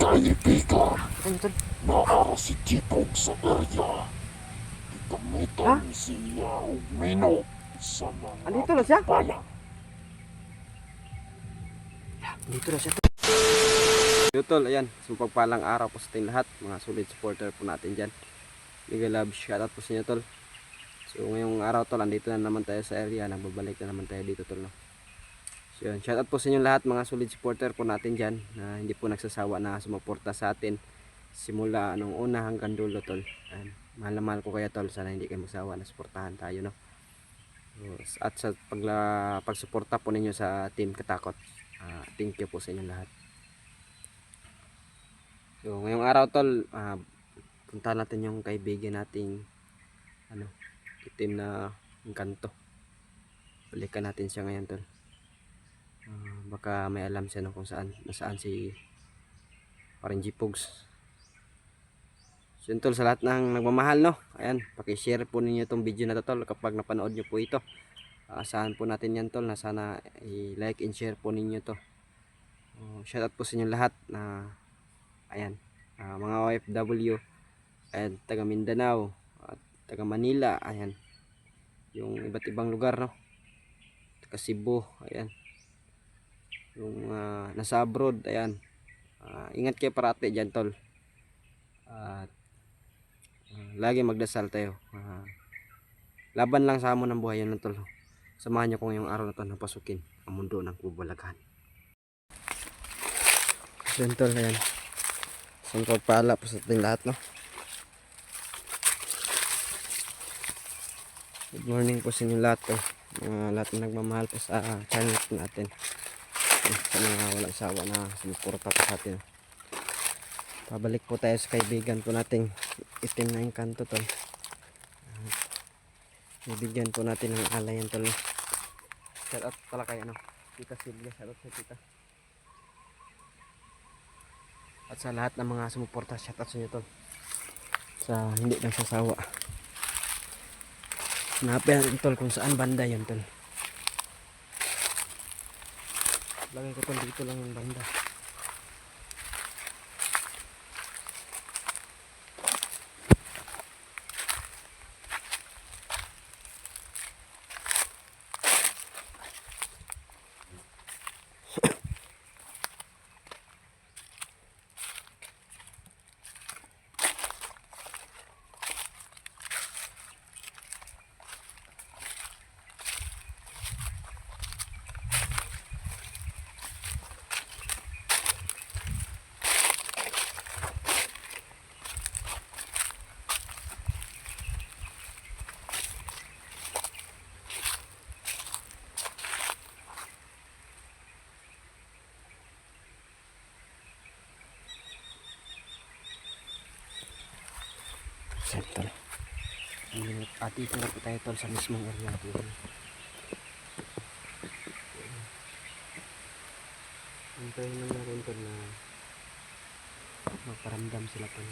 kaibigan na si Tipog sa area. Gamitan siya og mino sa mga Andito na siya? pala. Dito na siya tol. Yo tol, ayan. Sumpagpalang araw po sa ating lahat. Mga solid supporter po natin dyan. Mega love shoutout po sa inyo tol. So ngayong araw tol, andito na naman tayo sa area. Nagbabalik na naman tayo dito tol. No? So yun, shoutout po sa inyo lahat mga solid supporter po natin dyan. Na hindi po nagsasawa na sumuporta sa atin. Simula nung una hanggang dulo tol. Ayan. Mahal na mahal ko kaya tol. Sana hindi kayo magsawa na suportahan tayo no. So, At sa pagla, pagsuporta po ninyo sa team Katakot. Ah, thank you po sa inyo lahat. So, ngayong araw tol, ah, punta natin yung kaibigan nating ano, itim na kanto. Balikan natin siya ngayon tol. Baka may alam siya no kung saan, nasaan si parang Jipogs. So, tol, sa lahat ng nagmamahal no. Ayan, paki-share po ninyo itong video na to tol kapag napanood nyo po ito. Asahan po natin yan tol na sana i-like and share po ninyo to. Oh, shoutout po sa inyo lahat na ayan, ah, mga OFW and taga Mindanao at taga Manila, ayan. Yung iba't ibang lugar no. Taga Cebu, ayan. Yung ah, nasa abroad, ayan. Ah, ingat kayo parati diyan tol. At ah, lagi magdasal tayo. Ah, laban lang sa hamon ng buhay yun tol. Samahan niyo ko ngayong araw na to na pasukin ang mundo ng kubalaghan. Yun tol, ayan. Isang pagpala po sa ating lahat, no? Good morning po sa inyo lahat, to. Mga lahat na nagmamahal po sa ah, channel natin. Eh, Sa mga walang sawa na sumuporta po sa atin. Pabalik po tayo sa kaibigan po nating itim na yung kanto, tol. Bibigyan po natin ng alay yan, tol. Shout out pala kayo, no? Tita Silvia, shout out sa tita. At sa lahat ng mga sumuporta, shout out sa inyo tol. Sa hindi nagsasawa. Hanapin natin tol kung saan banda yan tol. Lagay ko tol dito lang yung banda. Set tol. At dito na po tayo tol sa mismong area po. Hintayin lang natin tol na magparamdam sila tol.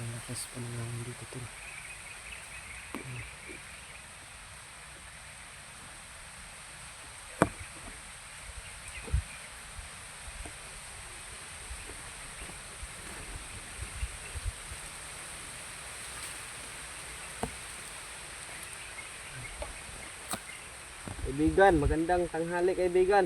Ang lakas pa tol. Kaibigan, magandang tanghali kaibigan.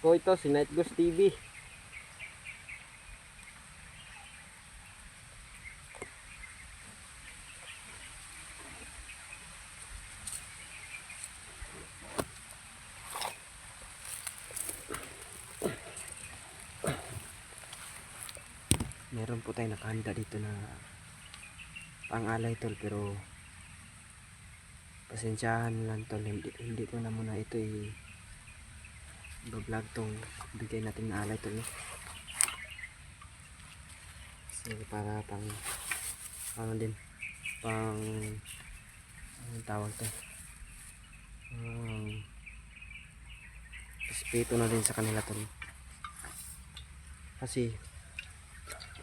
Ako ito, si Night Ghost TV. Tayong nakahanda dito na pang-alay tol pero pasensyahan lang tol. Hindi, hindi ko na muna ito i vlog tong bigay natin na alay tol no? so para pang ano din pang anong tawag to? Um, respeto na din sa kanila tol. Kasi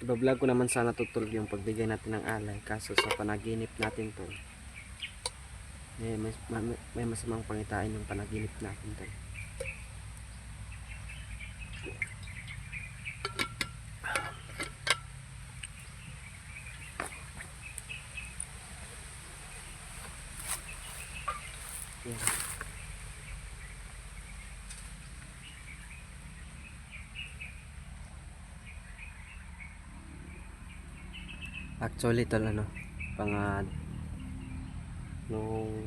ibablog ko naman sana to tol yung pagbigay natin ng alay. Kaso sa panaginip natin tol may, may, may masamang pangitain yung panaginip natin tol Actually tol ano, pang ah, nung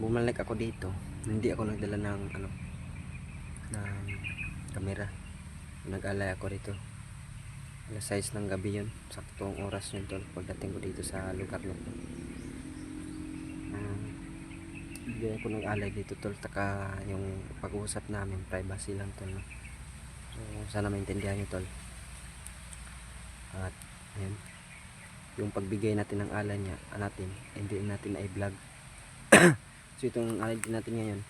bumalik ako dito, hindi ako nagdala ng ano ng kamera. Nag-alay ako dito. Alas 6 ng gabi yun. Saktong oras yun tol pagdating ko dito sa lugar na to. Um, hindi ako nag-alay dito tol. Taka yung pag-uusap namin, privacy lang tol. No? So sana maintindihan nyo tol. At ayun yung pagbigay natin ng alay niya ah, natin hindi natin na i-vlog so itong alay natin ngayon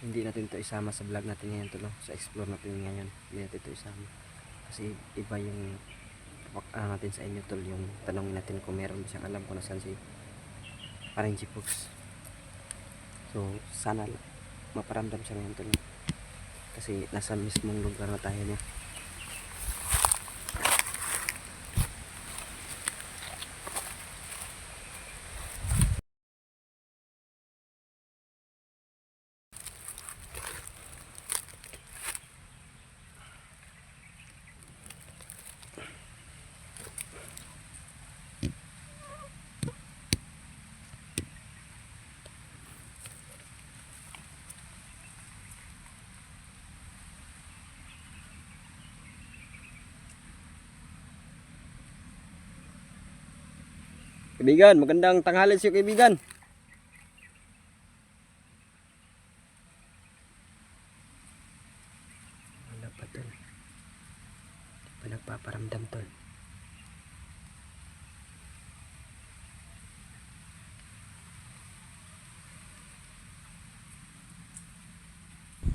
hindi natin to isama sa vlog natin ngayon to no? sa explore natin ngayon hindi natin to isama. Kasi iba yung ano natin sa inyo tol yung tanongin natin kung meron siyang alam kung nasan si parang G-Fox so sana maparamdam siya ngayon tol. Kasi nasa mismong lugar na tayo niya Kaibigan, magandang tanghali sa iyo kaibigan. Wala pa tol. Di pa nagpaparamdam tol.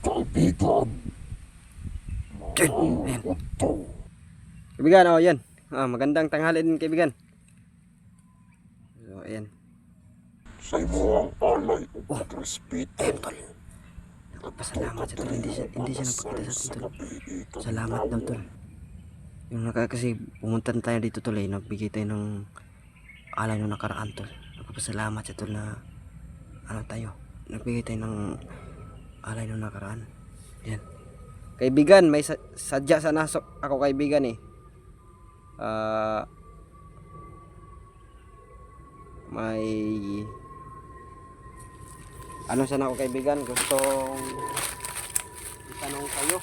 Kaibigan. Kaibigan, oh yan. Ah, magandang tanghali din kaibigan. So, ayan. Sa imo ang alay o pagrespeto. Nagpasalamat siya tol. Hindi siya, hindi siya nagpakita sa atin tol. Salamat. Daw tol. Yung naka kasi pumunta na tayo dito tol eh. Nagbigay tayo ng alay nung nakaraan tol. Nagpapasalamat siya tol na ano tayo. Nagbigay tayo ng alay nung nakaraan. Yan. Kaibigan, may sa- sadya sa nasok ako kaibigan eh. Ah may ano sana ako kaibigan gustong itanong kayo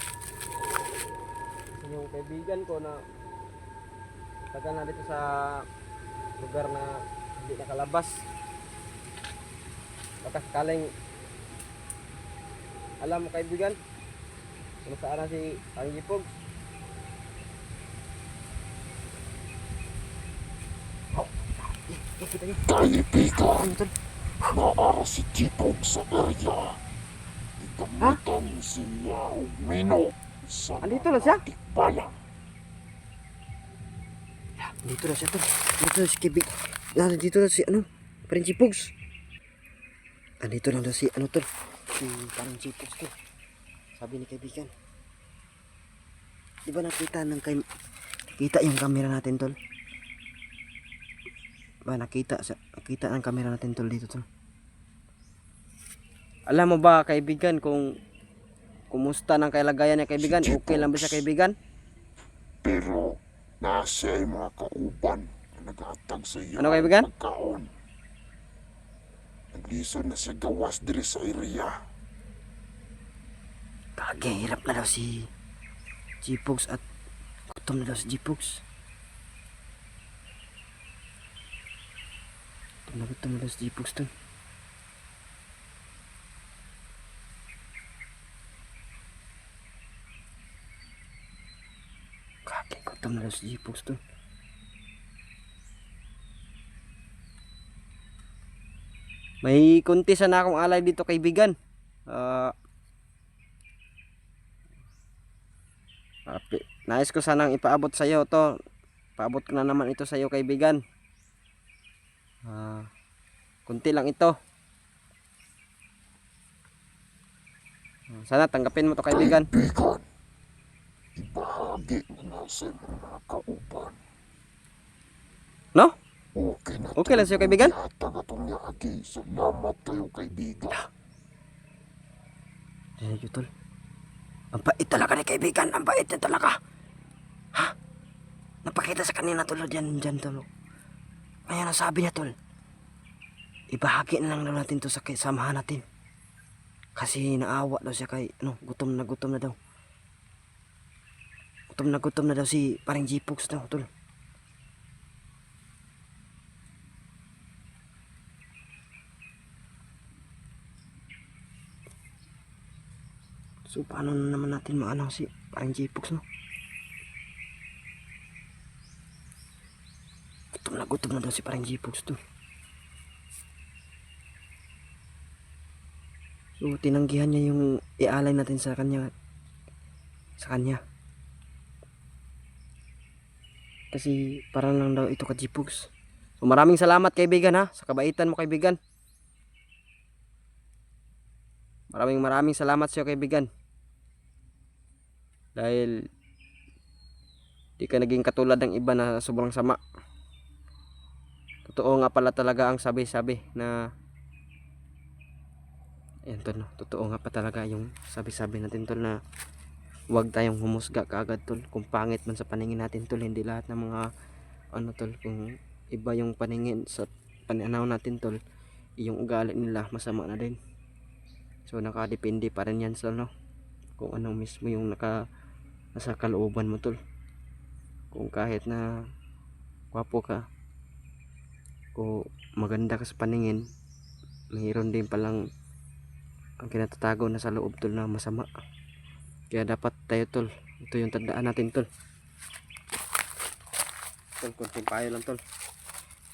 yung kaibigan ko na tagal na dito sa lugar na hindi nakalabas baka sakaling alam mo kaibigan kung saan na si Angie Pogs Kaibigan, naara si Tipog sa area. Igamitan siya og mino sa Andito na siya? tikbalang. Dito na siya tol. Dito na si Kibig. Ah, dito na si ano? Si Pugs. Ah, dito na daw si ano tol. Si si Pugs tol. Sabi ni kaibigan. Di ba nakita ng kay... Kita yung camera natin tol. Ba nakita sa nakita ng camera natin tol dito tol. Alam mo ba kaibigan kung kumusta ng kalagayan niya kaibigan? Okay lang ba siya kaibigan? Pero nasa ay mga kauban na naghatag sa iyo Ano, kaibigan? pagkaon. Naglisod na siya gawas diri sa area. Kage, hirap na daw si Jipogs at gutom na daw si Jipogs. Na daw si Jipogs to. Kage, gutom na daw si Jipogs to. May kunti sana akong alay dito kaibigan. Api, nais ko sanang ipaabot sa iyo to. Paabot ko na naman ito sa iyo kaibigan. Ah, kunti lang ito. Ah, Sana tanggapin mo to kaibigan. Kaibigan, ibahagi mo na sa mga kauban. No? Okay na Okay lang sa'yo kaibigan? Yagi. Salamat kayo kaibigan. You, tol. Ang bait talaga ni kaibigan. Ang bait talaga. Ha? Napakita sa kanina, tol. Diyan, diyan, tol. Ayan ang sabi niya, tol. Ibahagi na lang natin to sa samahan natin. Kasi naawa daw siya kay, ano, gutom na gutom na daw. Gutom na gutom na daw si parang G-Pox daw, tol. So, paano na naman natin maano si parang J-Pox, no? Gutom na gutom na daw si parang J-Pox to. So, tinanggihan niya yung ialay natin sa kanya. Sa kanya. Kasi parang lang daw ito ka J-Pox. So, maraming salamat kaibigan ha. Sa kabaitan mo kaibigan. Maraming maraming salamat sa iyo kaibigan. Dahil di ka naging katulad ng iba na sobrang sama. Totoo nga pala talaga ang sabi-sabi na Ayan tol, no? totoo nga pa talaga yung sabi-sabi natin tol na huwag tayong humusga kaagad tol. Kung pangit man sa paningin natin tol hindi lahat ng mga ano tol kung iba yung paningin sa pananaw natin tol yung ugali nila masama na din. So nakadepende pa rin yan tol no? Kung ano mismo yung naka nasa kalooban mo tol. Kung kahit na gwapo ka kung maganda ka sa paningin mayroon din palang ang kinatatago na sa loob tol na masama. Kaya dapat tayo tol ito yung tandaan natin tol. Tol konting payo lang tol.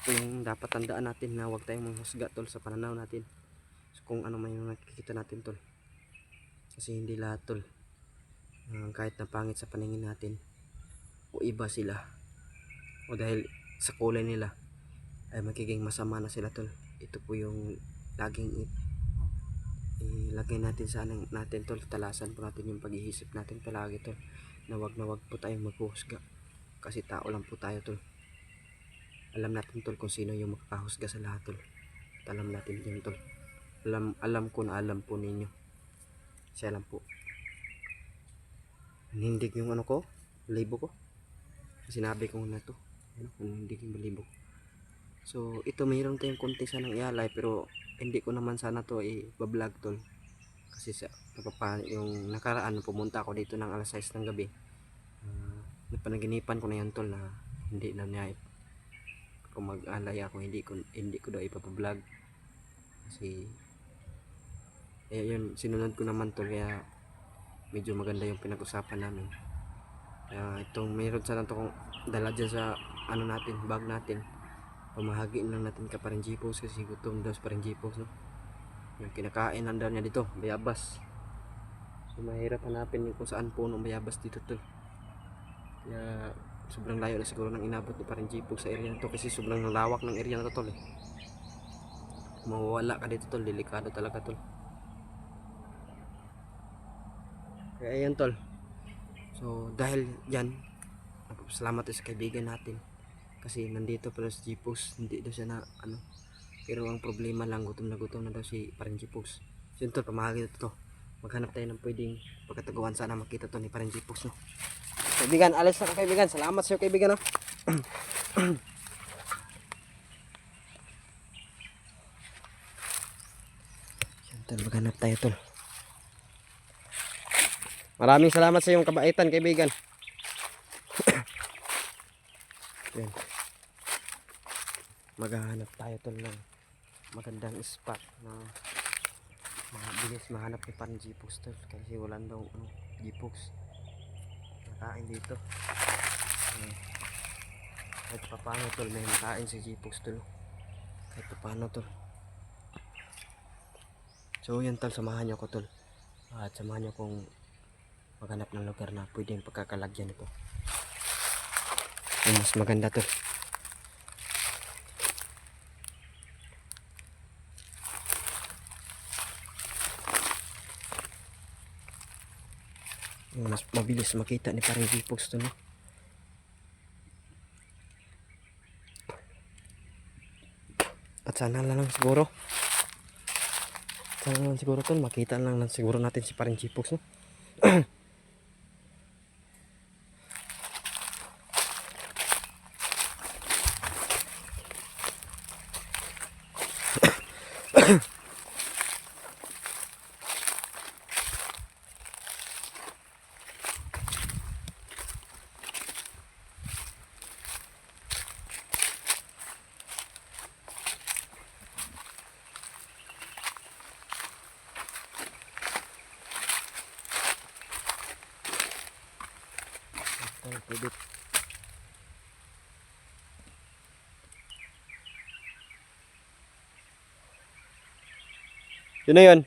Ito yung dapat tandaan natin na huwag tayong manghusga tol sa pananaw natin. So, kung ano yung nakikita natin tol. Kasi hindi lahat tol Ah, kahit na pangit sa paningin natin o iba sila. O dahil sa kulay nila ay magiging masama na sila tol. Ito po yung laging i- ilagay natin sa anong natin tol. Talasan po natin yung pag-iisip natin palagi tol na wag na wag po tayong maghuhusga. Kasi tao lang po tayo tol. Alam natin tol kung sino yung makakahusga sa lahat tol. At alam natin yun tol. Alam, alam ko na alam po ninyo. Siya lang po. Nanindig yung ano ko, libo ko. Sinabi ko na to. Ano, nanindig yung libo ko. So, ito mayroon tayong konti sanang ialay pero hindi ko naman sana to i-vlog tol. Kasi sa napapa, yung nakaraan pumunta ako dito ng alas 6 ng gabi. Uh, napanaginipan ko na yan tol na hindi na niya kung mag-alay ako hindi ko hindi ko daw ipapablog kasi eh yun sinunod ko naman tol kaya medyo maganda yung pinag-usapan namin kaya itong mayroon sana to kung dala dyan sa ano natin bag natin pamahagiin lang natin ka parang jeepos kasi gutom daw sa parang jeepos no? Yung kinakain lang daw niya dito bayabas. So mahirap hanapin yung kung saan puno bayabas dito to. Kaya sobrang layo na siguro ng inabot ni parang jeepos sa area na to kasi sobrang lawak ng area na to tol eh. Mawawala ka dito tol. Delikado talaga tol. Kaya ayan tol. So dahil yan, salamat sa kaibigan natin. Kasi nandito pala si Jeepos, hindi daw siya na ano. Pero ang problema lang, gutom na gutom na daw si parang Jeepos. So yun tol, pamahagi to. Maghanap tayo ng pwedeng pagkatagawan sana makita to ni parang Jeepos no. Kaibigan, alis na ka kaibigan. Salamat sa iyo kaibigan no. Yan tol, maghanap tayo tol. Maraming salamat sa iyong kabaitan, kaibigan. Yan. Maghahanap tayo tol ng magandang spot na mabilis mahanap ni Pan Jeepux tol. Kasi wala daw ano, Jeepux nakain dito. Eh, kahit pa paano tol may nakain si Jeepux tol. Kahit pa paano tol. So yan tol samahan niyo ko tol. At samahan niyo kong maghanap ng lugar na pwedeng pagkakalagyan ito. Yung mas maganda to. Mas mabilis makita ni parang Vipox to no. At sana na lang siguro. Sana lang siguro tol, makita lang lang siguro natin si parang Vipox no. Tol, pwede. Yun na yun.